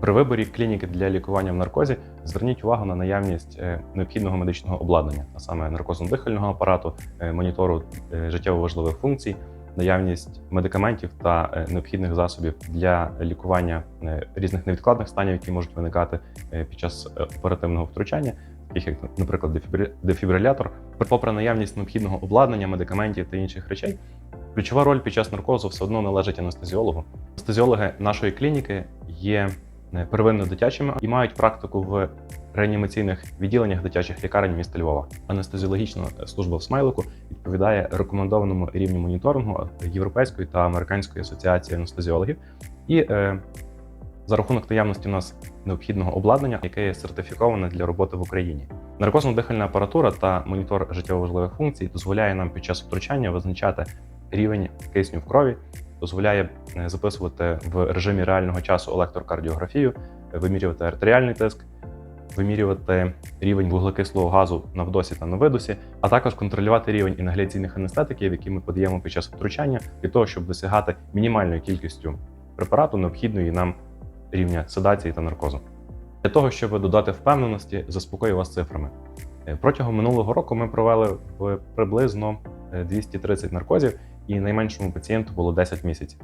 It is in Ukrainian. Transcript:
При виборі клініки для лікування в наркозі зверніть увагу на наявність е, необхідного медичного обладнання, а саме наркозно-дихального апарату, е, монітору е, життєво важливих функцій, наявність медикаментів та необхідних засобів для лікування різних невідкладних станів, які можуть виникати під час оперативного втручання, таких як, наприклад, дефібри- дефібрилятор. Попри наявність необхідного обладнання, медикаментів та інших речей, ключова роль під час наркозу все одно належить анестезіологу. Анестезіологи нашої клініки є первинно дитячими і мають практику в реанімаційних відділеннях дитячих лікарень міста Львова. Анестезіологічна служба в смайлику відповідає рекомендованому рівню моніторингу Європейської та Американської асоціації анестезіологів. І е, за рахунок наявності у нас необхідного обладнання, яке є сертифіковане для роботи в Україні. Наркозно-дихальна апаратура та монітор життєво важливих функцій дозволяє нам під час втручання визначати рівень кисню в крові, дозволяє е, записувати в режимі реального часу електрокардіографію, е, вимірювати артеріальний тиск, вимірювати рівень вуглекислого газу на вдосі та на видосі, а також контролювати рівень інгаляційних анестетиків, які ми подаємо під час втручання, для того, щоб досягати мінімальною кількістю препарату, необхідної нам рівня седації та наркозу. Для того, щоб додати впевненості, заспокою вас цифрами. Е, Протягом минулого року ми провели приблизно е, 230 наркозів, і найменшому пацієнту було 10 місяців.